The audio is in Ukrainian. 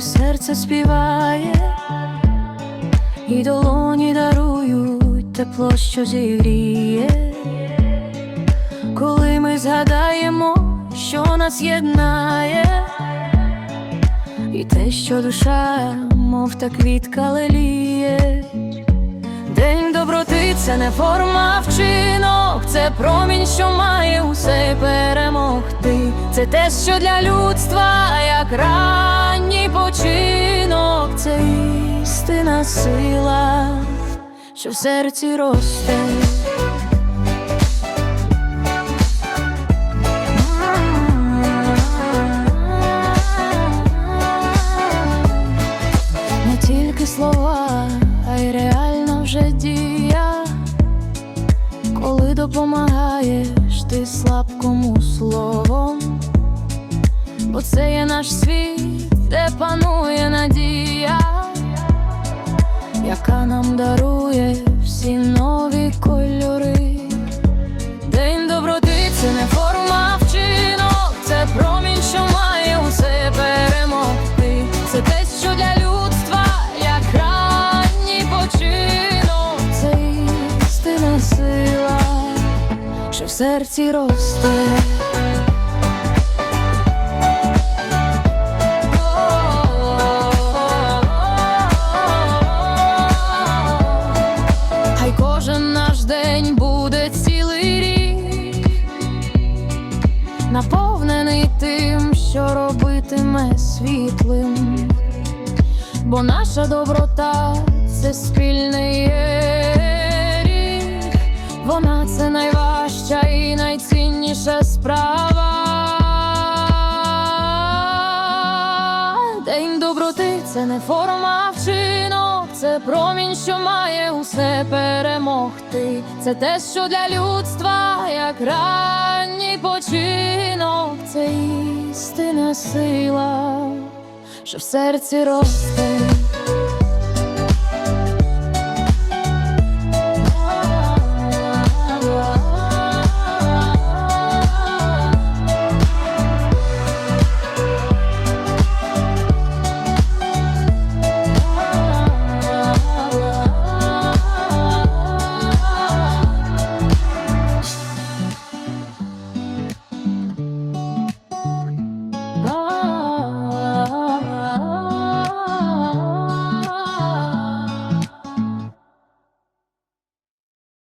серце співає, і долоні дарують тепло, що зігріє, коли ми згадаємо, що нас єднає, і те, що душа, мов та квітка леліє. День доброти це не форма вчинок, це промінь, що має усе перемогти. Це те, що для людства, як ранній починок, це істина сила, що в серці росте. Не тільки слова, а й реальна вже дія, коли допомагаєш ти слабкому бо це є наш світ, де панує надія, яка нам дарує всі нові кольори. День доброти це не форма вчинок, це промінь, що має усе перемогти. Це те, що для людства, як ранній починок, це істина сила, що в серці росте. День буде цілий рік, наповнений тим, що робитиме світлим, бо наша доброта це спільний рік, вона це найважча і найцінніша справа. День доброти це не форма вчинок, це промінь, що має усе перемогти. Це те, що для людства, як ранній починок, це істина сила, що в серці росте.